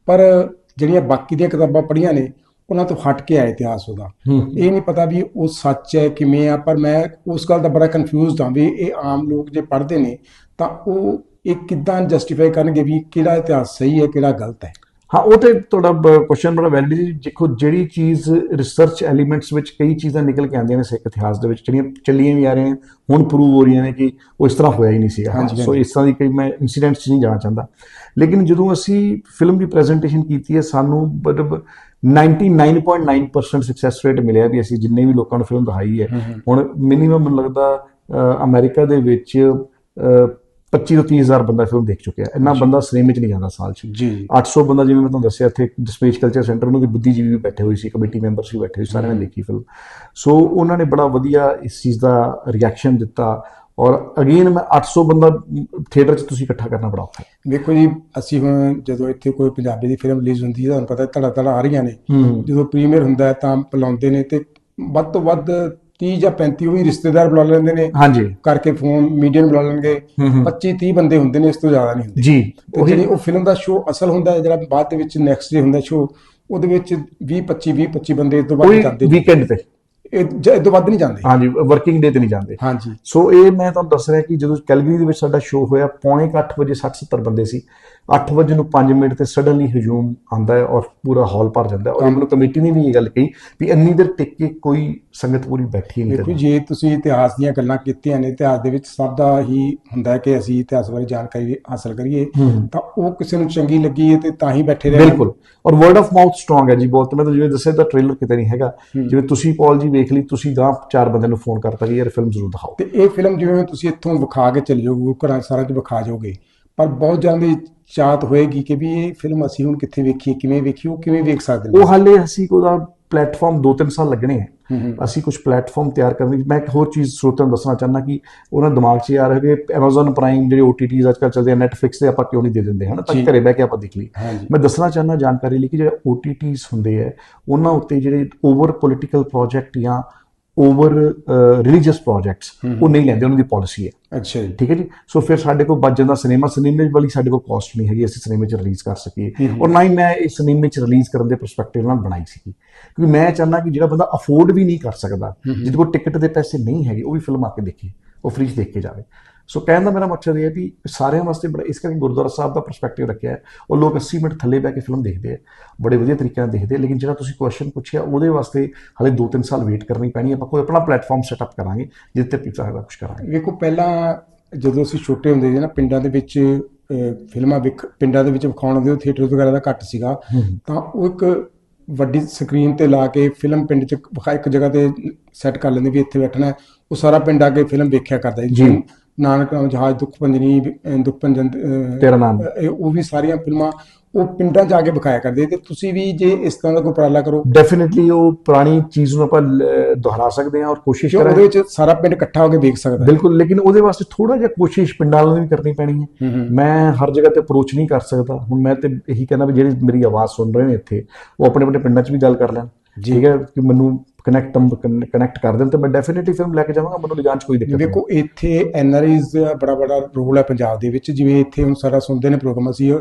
ਪਰ ਜਿਹੜੀਆਂ ਬਾਕੀ ਦੀਆਂ ਕਿਤਾਬਾਂ ਪੜ੍ਹੀਆਂ ਨੇ ਉਹਨਾਂ ਤੋਂ ਹਟ ਕੇ ਆਇਆ ਇਤਿਹਾਸ ਉਹਦਾ। ਇਹ ਨਹੀਂ ਪਤਾ ਵੀ ਉਹ ਸੱਚ ਹੈ ਕਿਵੇਂ ਆ ਪਰ ਮੈਂ ਉਸ ਗੱਲ ਦਾ ਬੜਾ ਕਨਫਿਊਜ਼ਡ ਹਾਂ ਵੀ ਇਹ ਆਮ ਲੋਕ ਜੇ ਪੜ੍ਹਦੇ ਨੇ ਤਾਂ ਉਹ ਇਹ ਕਿੱਦਾਂ ਜਸਟੀਫਾਈ ਕਰਨਗੇ ਵੀ ਕਿਹੜਾ ਇਤਿਹਾਸ ਸਹੀ ਹੈ ਕਿਹੜਾ ਗਲਤ ਹੈ? ਹਾਂ ਉਹ ਤੇ ਤੁਹਾਡਾ ਕੁਐਸਚਨ ਬੜਾ ਵੈਲਿਡ ਜੀ। ਦੇਖੋ ਜਿਹੜੀ ਚੀਜ਼ ਰਿਸਰਚ ਐਲੀਮੈਂਟਸ ਵਿੱਚ ਕਈ ਚੀਜ਼ਾਂ ਨਿਕਲ ਕੇ ਆਉਂਦੀਆਂ ਨੇ ਸਿੱਖ ਇਤਿਹਾਸ ਦੇ ਵਿੱਚ ਜਿਹੜੀਆਂ ਚੱਲੀਆਂ ਵੀ ਆ ਰਹੀਆਂ ਨੇ ਹੁਣ ਪ੍ਰੂਵ ਹੋ ਰਹੀਆਂ ਨੇ ਕਿ ਉਹ ਇਸ ਤਰ੍ਹਾਂ ਹੋਇਆ ਹੀ ਨਹੀਂ ਸੀਗਾ। ਹਾਂਜੀ, ਸੋ। ਇਸ ਤਰ੍ਹਾਂ ਦੀ ਕਈ ਮੈਂ ਇਨਸੀਡੈਂਟਸ 'ਚ ਨਹੀਂ ਜਾਣਾ ਚਾਹੁੰਦਾ। ਲੇਕਿਨ ਜਦੋਂ ਅਸੀਂ ਫਿਲਮ ਦੀ ਪ੍ਰੈਜੈਂਟੇਸ਼ਨ ਕੀਤੀ ਹੈ ਸਾਨੂੰ ਮਤਲਬ 99.9% ਸਕਸੈਸ ਰੇਟ ਮਿਲਿਆ ਵੀ ਅਸੀਂ ਜਿੰਨੇ ਵੀ ਲੋਕਾਂ ਨੂੰ ਫਿਲਮ ਦਿਖਾਈ ਹੈ। ਹੁਣ ਮਿਨੀਮਮ ਮੈਨੂੰ ਲੱਗਦਾ ਅਮਰੀਕਾ ਦੇ ਵਿੱਚ 25 ਤੋਂ 30 ਹਜ਼ਾਰ ਬੰਦਾ ਫਿਲਮ ਦੇਖ ਚੁੱਕਿਆ ਇੰਨਾ ਬੰਦਾ ਸਿਨੇਮੇ 'ਚ ਨਹੀਂ ਜਾਂਦਾ ਸਾਲ 'ਚ। ਜੀ। 800 ਬੰਦਾ ਜਿਵੇਂ ਮੈਂ ਤੁਹਾਨੂੰ ਦੱਸਿਆ ਇੱਥੇ ਡਿਸਪੇਚ ਕਲਚਰ ਸੈਂਟਰ ਨੂੰ ਵੀ ਬੁੱਧੀਜੀਵੀ ਵੀ ਬੈਠੇ ਹੋਏ ਸੀ ਕਮੇਟੀ ਮੈਂਬਰਸ ਵੀ ਬੈਠੇ ਹੋਏ ਸਾਰਿਆਂ ਨੇ ਦੇਖੀ ਫਿਲਮ ਸੋ ਉਹਨਾਂ ਨੇ ਬੜਾ ਵਧੀਆ ਇਸ ਚੀਜ਼ ਦਾ ਰਿਐਕਸ਼ਨ ਦਿੱਤਾ ਔਰ ਅਗੇਨ ਮੈਂ 800 ਬੰਦਾ ਥੀਏਟਰ 'ਚ ਤੁਸੀਂ ਇਕੱਠਾ ਕਰਨਾ ਬੜਾ ਔਖਾ ਹੈ। ਵੇਖੋ ਜੀ ਅਸੀਂ ਹੁਣ ਜਦੋਂ ਇੱਥੇ ਕੋਈ ਪੰਜਾਬੀ ਦੀ ਫਿਲਮ ਰਿਲੀਜ਼ ਹੁੰਦੀ ਹੈ ਤੁਹਾਨੂੰ ਪਤਾ ਧੜਾ ਧੜਾ ਆ ਰਹੀਆਂ ਨੇ। ਜਦੋਂ ਪ੍ਰੀਮੀਅਰ ਹੁੰਦਾ ਹੈ ਤਾਂ ਬੁਲਾਉਂਦੇ ਨੇ ਤੇ ਵੱਧ ਤੋਂ ਵੱਧ 30 ਜਾਂ 35 ਉਹ ਵੀ ਰਿਸ਼ਤੇਦਾਰ ਬੁਲਾ ਲੈਂਦੇ ਨੇ। ਹਾਂਜੀ। ਕਰਕੇ ਫੋਨ ਮੀਡੀਆ ਨੂੰ ਬੁਲਾ ਲੈਣਗੇ। 25 30 ਬੰਦੇ ਹੁੰਦੇ ਨੇ ਇਸ ਤੋਂ ਜ਼ਿਆਦਾ ਨਹੀਂ ਹੁੰਦੇ। ਜੀ ਤੇ ਜਿਹੜੀ ਉਹ ਫਿਲਮ ਦਾ ਸ਼ੋਅ ਅਸਲ ਹੁੰਦਾ ਹੈ ਜਿਹੜਾ ਬਾਅਦ ਦੇ ਵਿੱਚ ਨੈਕਸਟ ਡੇ ਹੁੰਦਾ ਸ਼ੋਅ ਉਹਦੇ ਵਿੱਚ 20 25 20 25 ਬੰਦੇ ਇਸ ਤੋਂ ਵੱਧ ਕੋਈ ਜਾਂਦੇ। ਨੇ। ਵੀਕਐਂਡ ਤੇ? ਇਹ ਤੋਂ ਵੱਧ ਨਹੀਂ ਜਾਂਦੇ। ਹਾਂਜੀ ਵਰਕਿੰਗ ਡੇ ਤੇ ਨਹੀਂ ਜਾਂਦੇ। ਹਾਂਜੀ। ਸੋ ਇਹ ਮੈਂ ਤੁਹਾਨੂੰ ਦੱਸ ਰਿਹਾ ਕਿ ਜਦੋਂ ਕੈਲਗਰੀ ਦੇ ਵਿੱਚ ਸਾਡਾ ਸ਼ੋਅ ਹੋਇਆ ਪੌਣੇ 8 ਵਜੇ 60 70 ਬੰਦੇ ਸੀ। 8 ਵਜੇ ਨੂੰ 5 ਮਿੰਟ ਤੇ ਸਡਨਲੀ ਹਜੂਮ ਆਂਦਾ ਹੈ ਔਰ ਪੂਰਾ ਹਾਲ ਭਰ ਜਾਂਦਾ ਹੈ। ਔਰ ਮੈਨੂੰ ਕਮੇਟੀ ਨੇ ਵੀ ਇਹ ਗੱਲ ਕਹੀ ਵੀ ਇੰਨੀ ਦੇਰ ਟਿਕ ਕੇ ਕੋਈ ਸੰਗਤ ਪੂਰੀ ਬੈਠੀ ਨਹੀਂ ਦੇਖੋ ਜੇ ਤੁਸੀਂ ਇਤਿਹਾਸ ਦੀਆਂ ਗੱਲਾਂ ਕੀਤੀਆਂ ਨੇ ਇਤਿਹਾਸ ਦੇ ਵਿੱਚ ਸਭ ਦਾ ਹੀ ਹੁੰਦਾ ਹੈ ਕਿ ਅਸੀਂ ਇਤਿਹਾਸ ਬਾਰੇ ਜਾਣਕਾਰੀ ਹਾਸਲ ਕਰੀਏ ਤਾਂ ਉਹ ਕਿਸੇ ਨੂੰ ਚੰਗੀ ਲੱਗੀ ਹੈ ਤੇ ਤਾਂ ਹੀ ਬੈਠੇ ਰਹੇ ਬਿਲਕੁਲ। ਔਰ ਵਰਡ ਆਫ ਮਾਊਥ ਸਟਰੋਂਗ ਹੈ ਜੀ ਬਹੁਤ। ਮੈਂ ਤਾਂ ਜਿਵੇਂ ਦੱਸਿਆ ਤਾਂ ਟ੍ਰੇਲਰ ਕਿਤੇ ਨਹੀਂ ਹੈਗਾ। ਜਿਵੇਂ ਤੁਸੀਂ ਪੌਲ ਜੀ ਵੇਖ ਲਈ ਤੁਸੀਂ ਗਾਂ ਚਾਰ ਬੰਦਿਆਂ ਨੂੰ ਫੋਨ ਕਰਤਾ ਕਿ ਯਾਰ ਫਿਲਮ ਜ਼ਰੂਰ ਦਿਖਾਓ। ਤੇ ਇਹ ਫਿਲਮ ਜਿਵੇਂ ਤੁਸੀਂ ਇੱਥੋਂ ਵਿਖਾ ਕੇ ਚੱਲ ਜਾਓਗੇ ਘਰਾਂ ਸਾਰਾ ਚ ਵਿਖਾ ਜਾਓਗੇ। ਪਰ ਬਹੁਤ ਜ਼ਿਆਦਾ ਚਾਹਤ ਹੋਏਗੀ ਕਿ ਵੀ ਇਹ ਫਿਲਮ ਅਸੀਂ ਹੁਣ ਕਿੱਥੇ ਵੇਖੀਏ ਕਿਵੇਂ ਵੇਖੀਏ ਉਹ ਕਿਵੇਂ ਵੇਖ ਸਕਦੇ ਨੇ? ਉਹ ਹਾਲੇ ਅਸੀਂ ਉਹਦਾ ਪਲੇਟਫਾਰਮ 2-3 ਸਾਲ ਲੱਗਣੇ ਹੈ ਅਸੀਂ ਕੁਝ ਪਲੇਟਫਾਰਮ ਤਿਆਰ ਕਰਨ ਦੀ ਮੈਂ ਇੱਕ ਹੋਰ ਚੀਜ਼ ਸਰੋਤਿਆਂ ਨੂੰ ਦੱਸਣਾ ਚਾਹੁੰਦਾ ਕਿ ਉਹਨਾਂ ਦਿਮਾਗ 'ਚ ਆ ਰਿਹਾ ਕਿ Amazon ਪ੍ਰਾਈਮ ਜਿਹੜੇ OTTs ਅੱਜਕੱਲ ਚੱਲਦੇ ਆ Netflix ਤੇ ਆਪਾਂ ਕਿਉਂ ਨਹੀਂ ਦੇ ਦਿੰਦੇ? ਹਨ? ਤਾਂ। ਘਰੇ ਬਹਿ ਕੇ ਆਪਾਂ ਦੇਖ ਲਈ ਮੈਂ ਦੱਸਣਾ ਚਾਹੁੰਦਾ ਜਾਣਕਾਰੀ ਲਈ ਕਿ ਜਿਹੜੇ OTTs ਹੁੰਦੇ ਆ ਉਹਨਾਂ ਉੱਤੇ ਜਿਹੜੇ ਓਵਰ ਪੋਲਿਟੀਕਲ ਪ੍ਰੋਜੈਕਟ ਜਾਂ ਓਵਰ ਰਿਲੀਜੀਅਸ ਪ੍ਰੋਜੈਕਟਸ ਉਹ ਨਹੀਂ ਲੈਂਦੇ ਉਹਨਾਂ ਦੀ ਪਾਲਿਸੀ ਹੈ। ਅੱਛਾ ਜੀ। ਠੀਕ ਹੈ ਜੀ? ਸੋ ਫਿਰ ਸਾਡੇ ਕੋਲ ਬਚ ਜਾਂਦਾ ਸਿਨੇਮਾ ਸਿਨੇਮੇ ਵਾਲੀ ਸਾਡੇ ਕੋਲ ਕਾਸਟ ਨਹੀਂ ਹੈਗੀ ਅਸੀਂ ਸਿਨੇਮੇ 'ਚ ਰਿਲੀਜ਼ ਕਰ ਸਕੀਏ। ਔਰ ਨਾ ਹੀ ਮੈਂ ਇਹ ਸਿਨੇਮੇ 'ਚ ਰਿਲੀਜ਼ ਕਰਨ ਦੇ ਪਰਸਪੈਕਟਿਵ ਨਾਲ ਬਣਾਈ ਸੀ ਕਿਉਂਕਿ ਮੈਂ ਚਾਹੁੰਦਾ ਕਿ ਜਿਹੜਾ ਬੰਦਾ ਅਫੋਰਡ ਵੀ ਨਹੀਂ ਕਰ ਸਕਦਾ ਜਿਹਦੇ ਕੋਲ ਟਿਕਟ ਦੇ ਪੈਸੇ ਨਹੀਂ ਹੈਗੇ ਉਹ ਵੀ ਫਿਲਮ ਆ ਕੇ ਦੇਖੇ ਉਹ ਫ੍ਰੀ 'ਚ ਦੇਖ ਕੇ ਜਾਵੇ। ਸੋ ਕਹਿਣ ਦਾ ਮੇਰਾ ਮਕਸਦ ਇਹ ਹੈ ਵੀ ਸਾਰਿਆਂ ਵਾਸਤੇ ਬੜਾ ਇਸ ਕਰਕੇ ਗੁਰਦੁਆਰਾ ਸਾਹਿਬ ਦਾ ਪਰਸਪੈਕਟਿਵ ਰੱਖਿਆ ਹੈ ਉਹ ਲੋਕ 80 ਮਿੰਟ ਥੱਲੇ ਬਹਿ ਕੇ ਫਿਲਮ ਦੇਖਦੇ ਆ। ਬੜੇ ਵਧੀਆ ਤਰੀਕੇ ਨਾਲ ਦੇਖਦੇ ਲੇਕਿਨ ਜਿਹੜਾ ਤੁਸੀਂ ਕੁਐਸਚਨ ਪੁੱਛਿਆ ਉਹਦੇ ਵਾਸਤੇ ਹਲੇ 2-3 ਸਾਲ ਵੇਟ ਕਰਨੀ ਪੈਣੀ ਆਪਾਂ ਕੋਈ ਆਪਣਾ ਪਲੇਟਫਾਰਮ ਸੈਟਅਪ ਕਰਾਂਗੇ ਜਿੱਥੇ ਪਿਕਚਰ ਦਾ ਕੁਝ ਕਰਾਂਗੇ। ਵੇਖੋ ਪਹਿਲਾਂ ਜਦੋਂ ਅਸੀਂ ਛੋਟੇ ਹੁੰਦੇ ਸੀ ਨਾ ਪਿੰਡਾਂ ਦੇ ਵਿੱਚ ਫਿਲਮਾਂ ਵਿਖ ਪਿੰਡਾਂ ਦੇ ਵਿੱਚ ਵਿਖਾਉਣ ਆਉਂਦੇ ਥੀਏਟਰ ਵਗੈਰਾ ਦਾ ਘੱਟ ਸੀਗਾ। ਤਾਂ ਉਹ ਇੱਕ ਵੱਡੀ ਸਕਰੀਨ ਤੇ ਲਾ ਕੇ ਫਿਲਮ ਪਿੰਡ 'ਚ ਵਿਖਾ ਇੱਕ ਜਗ੍ਹਾ ਤੇ ਸੈੱਟ ਕਰ ਲੈਂਦੇ ਵੀ ਇੱਥੇ ਬੈਠਣਾ। ਉਹ ਸਾਰਾ ਪਿੰਡ ਆ ਕੇ ਫਿਲਮ ਵੇਖਿਆ ਕਰਦਾ ਜੀ। ਨਾਨਕ ਨਾਮ ਜਹਾਜ਼ ਦੁੱਖ ਭੰਜਨੀ ਦੁੱਖ ਭੰਜਨ ਤੇਰਾ ਨਾਮ। ਉਹ ਵੀ ਸਾਰੀਆਂ ਫਿਲਮਾਂ ਉਹ ਪਿੰਡਾਂ ਆ ਕੇ ਵਿਖਾਇਆ ਕਰਦੇ ਤੇ ਤੁਸੀਂ ਵੀ ਜੇ ਇਸ ਤਰ੍ਹਾਂ ਦਾ ਕੋਈ ਉਪਰਾਲਾ ਕਰੋ। ਡੈਫੀਨਿਟਲੀ ਉਹ ਪੁਰਾਣੀ ਚੀਜ਼ ਨੂੰ ਆਪਾਂ ਦੁਹਰਾ ਸਕਦੇ ਹਾਂ ਔਰ ਕੋਸ਼ਿਸ਼ ਕਿ ਉਹਦੇ ਕਰਾਂਗੇ ਵਿੱਚ ਸਾਰਾ ਪਿੰਡ ਇਕੱਠਾ ਹੋ ਕੇ ਵੇਖ ਸਕਦਾ। ਬਿਲਕੁਲ ਲੇਕਿਨ ਉਹਦੇ ਵਾਸਤੇ ਥੋੜਾ ਜਿਹਾ ਕੋਸ਼ਿਸ਼ ਪਿੰਡਾਂ ਵਾਲਿਆਂ ਨੂੰ ਵੀ ਕਰਨੀ ਪੈਣੀ ਹੈ। ਮੈਂ ਹਰ ਜਗ੍ਹਾ ਤੇ ਅਪਰੋਚ ਨਹੀਂ ਕਰ ਸਕਦਾ। ਹੁਣ ਮੈਂ ਤੇ ਇਹੀ ਕਹਿੰਦਾ ਵੀ ਜਿਹੜੀ ਮੇਰੀ ਆਵਾਜ਼ ਸੁਣ ਰਹੇ ਨੇ ਇੱਥੇ ਉਹ ਆਪਣੇ ਆਪਣੇ ਪਿੰਡਾਂ 'ਚ ਵੀ ਗੱਲ ਕਰ ਲੈਣ। ਠੀਕ ਹੈ ਕਿ ਮੈਨੂੰ ਕਨੈਕਟ ਕਨੈਕਟ ਕਰ ਦੇਣ ਤੇ ਮੈਂ ਡੈਫੀਨਿਟਲੀ ਫਿਲਮ ਲੈ ਕੇ ਜਾਵਾਂਗਾ ਮੈਨੂੰ ਲਿਜਾਣ 'ਚ ਕੋਈ ਦਿੱਕਤ ਨਹੀਂ। ਵੇਖੋ ਇੱਥੇ ਐਨਆਰਆਈਜ਼ ਦਾ ਬੜਾ ਬੜਾ ਰੋਲ ਹੈ ਪੰਜਾਬ ਦੇ ਵਿੱਚ। ਜਿਵੇਂ ਇੱਥੇ ਹੁਣ ਸਾਡਾ ਸੁਣਦੇ ਨੇ ਪ੍ਰੋਗਰਾਮ ਅਸੀਂ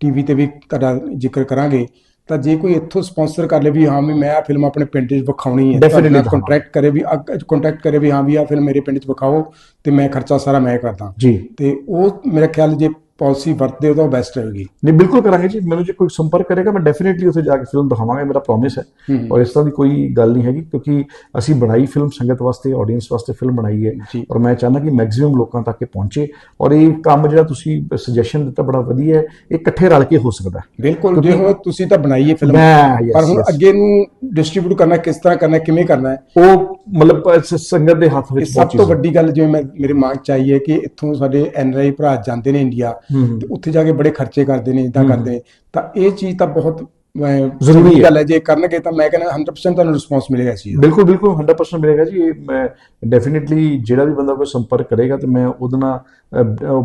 ਟੀਵੀ ਤੇ ਵੀ ਤੁਹਾਡਾ ਜ਼ਿਕਰ ਕਰਾਂਗੇ। ਤਾਂ ਜੇ ਕੋਈ ਇੱਥੋਂ ਸਪਾਂਸਰ ਕਰ ਲੇ ਵੀ ਹਾਂ ਵੀ ਮੈਂ ਆ ਫਿਲਮ ਆਪਣੇ ਪਿੰਡ 'ਚ ਵਿਖਾਉਣੀ ਹੈ ਦਿਖਾਵਾਂਗੇ। ਕੰਟਰੈਕਟ ਕਰੇ ਵੀ ਕੰਟੈਕਟ ਕਰੇ ਵੀ ਹਾਂ ਵੀ ਆ ਫਿਲਮ ਮੇਰੇ ਪਿੰਡ 'ਚ ਵਿਖਾਓ ਤੇ ਮੈਂ ਖਰਚਾ ਸਾਰਾ ਮੈਂ ਕਰਦਾ। ਜੀ। ਤੇ ਉਹ ਮੇਰੇ ਖਿਆਲ ਜੇ ਪਾਲਿਸੀ ਵਰਤਦੇ ਹੋ ਤਾਂ ਬੈਸਟ ਰਹੇਗੀ। ਨਹੀਂ ਬਿਲਕੁਲ ਕਰਾਂਗੇ ਜੀ। ਮੈਨੂੰ ਜੇ ਕੋਈ ਸੰਪਰਕ ਕਰੇਗਾ ਮੈਂ ਡੈਫੀਨਿਟਲੀ ਉੱਥੇ ਜਾ ਕੇ ਫਿਲਮ ਦਿਖਾਵਾਂਗਾ ਮੇਰਾ ਪ੍ਰੋਮਿਸ ਹੈ। ਔਰ ਇਸ ਤਰ੍ਹਾਂ ਦੀ ਕੋਈ ਗੱਲ ਨਹੀਂ ਹੈਗੀ ਕਿਉਂਕਿ ਅਸੀਂ ਬਣਾਈ ਫਿਲਮ ਸੰਗਤ ਵਾਸਤੇ ਆਡੀਅנס ਵਾਸਤੇ ਫਿਲਮ ਬਣਾਈ ਹੈ। ਔਰ ਮੈਂ ਚਾਹੁੰਦਾ ਕਿ ਮੈਕਸਿਮਮ ਲੋਕਾਂ ਤੱਕ ਇਹ ਪਹੁੰਚੇ। ਔਰ ਇਹ ਕੰਮ ਜਿਹੜਾ ਤੁਸੀਂ ਸੁਜੈਸ਼ਨ ਦਿੱਤਾ ਬੜਾ ਵਧੀਆ ਹੈ। ਇਹ ਇਕੱਠੇ ਰਲ ਕੇ ਹੋ ਸਕਦਾ ਹੈ। ਬਿਲਕੁਲ ਜੇ ਹੁਣ ਤੁਸੀਂ ਤਾਂ ਬਣਾਈ ਹੈ ਫਿਲਮ ਪਰ ਹੁਣ। ਅੱਗੇ ਨੂੰ ਡਿਸਟ੍ਰੀਬਿਊਟ ਕਰਨਾ ਕਿਸ ਤਰ੍ਹਾਂ ਕਰਨਾ ਕਿਵੇਂ ਕਰਨਾ ਹੈ? ਉਹ ਮਤਲਬ ਸੰਗਤ ਦੇ ਹੱਥ ਵਿੱਚ ਸਭ ਤੋਂ ਵੱਡੀ ਗੱਲ ਜਿਵੇਂ ਮੈਂ ਮੇਰੇ ਮਾਂ ਚਾਹੀਏ ਹੈ ਕਿ ਇੱਥੋਂ ਸਾਡੇ ਐਨਆਰਆਈ ਭਰਾ ਜਾਂਦੇ ਨੇ ਇੰਡੀਆ ਤੇ ਉੱਥੇ ਜਾ ਕੇ ਬੜੇ ਖਰਚੇ ਕਰਦੇ ਨੇ ਇਦਾਂ ਕਰਦੇ। ਨੇ ਤਾਂ ਇਹ ਚੀਜ਼ ਤਾਂ ਬਹੁਤ ਜ਼ਰੂਰੀ। ਗੱਲ ਹੈ ਜੇ ਕਰਨਗੇ ਤਾਂ ਮੈਂ ਕਹਿੰਦਾ 100% ਤੁਹਾਨੂੰ ਰਿਸਪੌਂਸ ਮਿਲੇਗਾ ਇਸ ਚੀਜ਼ ਬਿਲਕੁਲ ਬਿਲਕੁਲ 100% ਮਿਲੇਗਾ ਜੀ। ਇਹ ਮੈਂ ਡੈਫੀਨਿਟਲੀ ਜਿਹੜਾ ਵੀ ਬੰਦਾ ਕੋਈ ਸੰਪਰਕ ਕਰੇਗਾ ਤੇ ਮੈਂ ਉਹਦੇ ਨਾਲ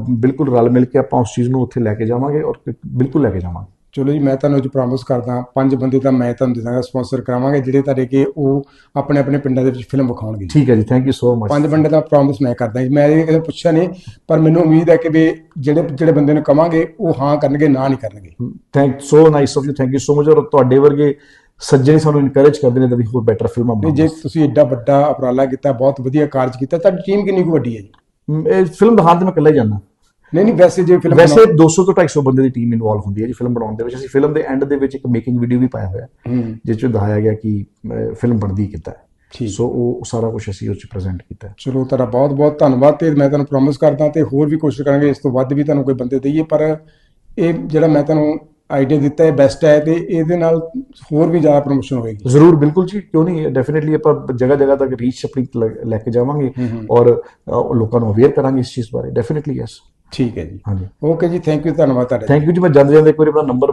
ਬਿਲਕੁਲ ਰਲ ਮਿਲ ਕੇ ਆਪਾਂ ਉਸ ਚੀਜ਼ ਨੂੰ ਉੱਥੇ ਲੈ ਕੇ ਜਾਵਾਂਗੇ ਔਰ ਬਿਲਕੁਲ ਲੈ ਕੇ ਜਾਵਾਂਗੇ। ਚਲੋ ਜੀ ਮੈਂ ਤੁਹਾਨੂੰ ਅੱਜ ਪ੍ਰੋਮਿਸ ਕਰਦਾ ਪੰਜ ਬੰਦੇ ਤਾਂ ਮੈਂ ਤੁਹਾਨੂੰ ਦੇ ਦਾਂਗਾ ਸਪਾਂਸਰ ਕਰਾਵਾਂਗੇ ਜਿਹੜੇ ਤੁਹਾਡੇ ਕਿ ਉਹ ਆਪਣੇ ਆਪਣੇ ਪਿੰਡਾਂ ਦੇ ਵਿੱਚ ਫਿਲਮ ਵਿਖਾਉਣਗੇ ਠੀਕ ਹੈ ਜੀ ਥੈਂਕ ਯੂ ਸੋ ਮਚ ਪੰਜ ਬੰਦੇ ਦਾ ਪ੍ਰੋਮਿਸ ਮੈਂ ਕਰਦਾ ਜੀ। ਮੈਂ ਇਹ ਕਦੇ ਪੁੱਛਿਆ ਨਹੀਂ ਪਰ ਮੈਨੂੰ ਉਮੀਦ ਹੈ ਕਿ ਵੀ ਜਿਹੜੇ ਜਿਹੜੇ ਬੰਦੇ ਨੂੰ ਕਵਾਂਗੇ ਉਹ ਹਾਂ ਕਰਨਗੇ ਨਾ ਨਹੀਂ ਕਰਨਗੇ। Thank so nice of you thank you so much ਔਰ ਤੁਹਾਡੇ ਵਰਗੇ ਸੱਜਣ ਸਾਨੂੰ ਇਨਕਰੇਜ ਕਰਦੇ ਨੇ ਤਾਂ ਵੀ ਹੋਰ ਬੈਟਰ ਫਿਲਮਾਂ ਨਹੀਂ ਜੇ ਤੁਸੀਂ ਐਡਾ ਵੱਡਾ ਉਪਰਾਲਾ ਕੀਤਾ ਬਹੁਤ ਵਧੀਆ ਕਾਰਜ ਕੀਤਾ ਤੁਹਾਡੀ ਟੀਮ ਕਿੰਨੀ ਕੁ ਵੱਡੀ ਹੈ ਜੀ? ਇਹ ਫਿਲਮ ਦਿਖਾਉਣ ਤੇ ਮੈਂ ਇਕੱਲਾ ਹੀ ਜਾਂਦਾ। ਨਹੀਂ ਨਹੀਂ ਵੈਸੇ ਜੇ ਫਿਲਮ ਵੈਸੇ 200 ਤੋਂ 250 ਬੰਦੇ ਦੀ ਟੀਮ ਇਨਵੋਲਵ ਹੁੰਦੀ ਹੈ ਜੀ ਫਿਲਮ ਬਣਾਉਣ ਦੇ ਵਿੱਚ। ਅਸੀਂ ਫਿਲਮ ਦੇ ਐਂਡ ਦੇ ਵਿੱਚ ਇੱਕ ਮੇਕਿੰਗ ਵੀਡੀਓ ਵੀ ਪਾਇਆ ਹੋਇਆ। ਜਿਸ ਵਿੱਚ ਦਿਖਾਇਆ ਗਿਆ ਕਿ ਫਿਲਮ ਬਣਦੀ ਕਿੱਦਾਂ ਹੈ। ਸੋ ਉਹ ਸਾਰਾ ਕੁਝ ਅਸੀਂ ਉਸ ਚ ਪ੍ਰੈਜ਼ੈਂਟ ਕੀਤਾ ਚਲੋ ਤੁਹਾਡਾ ਬਹੁਤ ਬਹੁਤ ਧੰਨਵਾਦ ਤੇ ਮੈਂ ਤੁਹਾਨੂੰ ਪ੍ਰੋਮਿਸ ਕਰਦਾ ਤੇ ਹੋਰ ਵੀ ਕੋਸ਼ਿਸ਼ ਕਰਾਂਗੇ ਇਸ ਤੋਂ ਵੱਧ ਵੀ ਤੁਹਾਨੂੰ ਕੋਈ ਬੰਦੇ ਦਈਏ ਪਰ ਇਹ ਜਿਹੜਾ ਮੈਂ ਤੁਹਾਨੂੰ ਆਈਡੀਆ ਦਿੱਤਾ ਹੈ ਬੈਸਟ ਹੈ ਤੇ ਇਹਦੇ ਨਾਲ ਹੋਰ ਵੀ ਜ਼ਿਆਦਾ ਪ੍ਰੋਮੋਸ਼ਨ ਹੋਏਗੀ ਜ਼ਰੂਰ ਬਿਲਕੁਲ ਜੀ। ਕਿਉਂ ਨਹੀਂ? ਡੈਫੀਨਿਟਲੀ ਆਪਾਂ ਜਗ੍ਹਾ ਜਗ੍ਹਾ ਤੱਕ ਰੀਚ ਆਪਣੀ ਲੈ- ਕੇ ਜਾਵਾਂਗੇ ਔਰ ਲੋਕਾਂ ਨੂੰ ਅਵੇਅਰ ਕਰਾਂਗੇ ਇਸ ਚੀਜ਼ ਬਾਰੇ। ਡੈਫੀਨਿਟਲੀ ਯੈਸ ਠੀਕ ਹੈ ਜੀ। ਹਾਂਜੀ। ਓਕੇ ਜੀ ਥੈਂਕ ਯੂ ਧੰਨਵਾਦ ਤੁਹਾਡਾ ਥੈਂਕ ਯੂ ਜੀ ਮੈਂ ਜਾਂਦੇ ਜਾਂਦੇ ਇੱਕ ਵਾਰੀ ਆਪਣਾ ਨੰਬਰ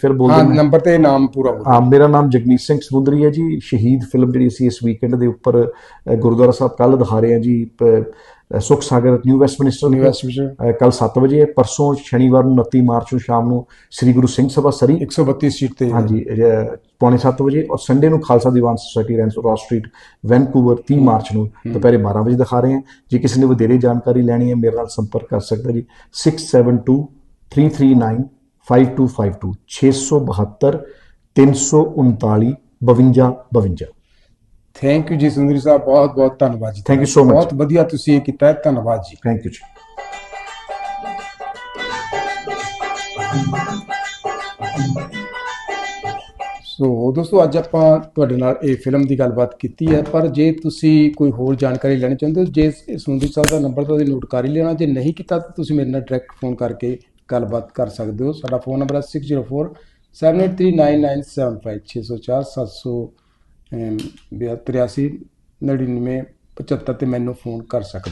ਫਿਰ ਬੋਲ ਹਾਂ ਦਿੰਦਾ। ਨੰਬਰ ਤੇ ਨਾਮ ਪੂਰਾ ਬੋਲੋ ਹਾਂ ਮੇਰਾ ਨਾਮ ਜਗਨੀਤ ਸਿੰਘ ਸਮੁੰਦਰੀ ਹੈ ਜੀ। ਸ਼ਹੀਦ ਫਿਲਮ ਜਿਹੜੀ ਅਸੀਂ ਇਸ ਵੀਕਐਂਡ ਦੇ ਉੱਪਰ ਗੁਰਦੁਆਰਾ ਸਾਹਿਬ ਕੱਲ ਦਿਖਾ ਰਹੇ ਹਾਂ ਜੀ। ਸੁਖ ਸਾਗਰ ਨਿਊ ਵੈਸਟਮਿਨਿਸਟਰ ਯੂਐਸ ਵਿੱਚ ਕੱਲ 7 ਵਜੇ ਹੈ ਪਰਸੋਂ ਸ਼ਨੀਵਾਰ ਨੂੰ 29 ਮਾਰਚ ਨੂੰ ਸ਼ਾਮ ਨੂੰ ਸ੍ਰੀ ਗੁਰੂ ਸਿੰਘ ਸਭਾ ਸਰੀ। 132 ਸੀਟ ਤੇ। ਹਾਂਜੀ ਪੌਣੇ 7 ਵਜੇ ਔਰ ਸੰਡੇ ਨੂੰ ਖਾਲਸਾ ਦੀਵਾਨ ਸੁਸਾਇਟੀ ਰੈਂਸ ਰॉ ਸਟਰੀਟ ਵੈਨਕੂਵਰ 30 ਮਾਰਚ ਨੂੰ ਦੁਪਹਿਰੇ 12 ਵਜੇ ਦਿਖਾ ਰਹੇ ਹਾਂ। ਜੇ ਕਿਸੇ ਨੇ ਵਧੇਰੇ ਜਾਣਕਾਰੀ ਲੈਣੀ ਹੈ ਮੇਰੇ ਨਾਲ ਸੰਪਰਕ ਕਰ ਸਕਦਾ ਜੀ। 672 339 5252 672 339 52 52 ਥੈਂਕ ਯੂ ਜੀ ਸੁੰਦਰੀ ਸਾਹਿਬ ਬਹੁਤ ਬਹੁਤ ਧੰਨਵਾਦ ਜੀ Thank you so much. ਬਹੁਤ ਵਧੀਆ ਤੁਸੀਂ ਇਹ ਕੀਤਾ ਧੰਨਵਾਦ ਜੀ ਥੈਂਕ ਯੂ ਜੀ ਸੋ ਦੋਸਤੋ, ਅੱਜ ਆਪਾਂ ਤੁਹਾਡੇ ਨਾਲ ਇਹ ਫਿਲਮ ਦੀ ਗੱਲਬਾਤ ਕੀਤੀ ਹੈ, ਪਰ ਜੇ ਤੁਸੀਂ ਕੋਈ ਹੋਰ ਜਾਣਕਾਰੀ ਲੈਣੀ ਚਾਹੁੰਦੇ ਹੋ, ਜੇ ਸੁੰਦਰ ਸਾਹਿਬ ਦਾ ਨੰਬਰ ਤਾਂ ਤੁਸੀਂ ਨੋਟ ਕਰ ਹੀ ਲੈਣਾ, ਜੇ ਨਹੀਂ ਕੀਤਾ ਤਾਂ ਤੁਸੀਂ ਮੇਰੇ ਨਾਲ ਡਾਇਰੈਕਟ ਫੋਨ ਕਰਕੇ ਗੱਲਬਾਤ ਕਰ ਸਕਦੇ ਹੋ। ਸਾਡਾ ਫੋਨ ਨੰਬਰ ਹੈ 604 7839975604 700 83 99 75 ਤੇ ਮੈਨੂੰ ਫੋਨ ਕਰ ਸਕਦੇ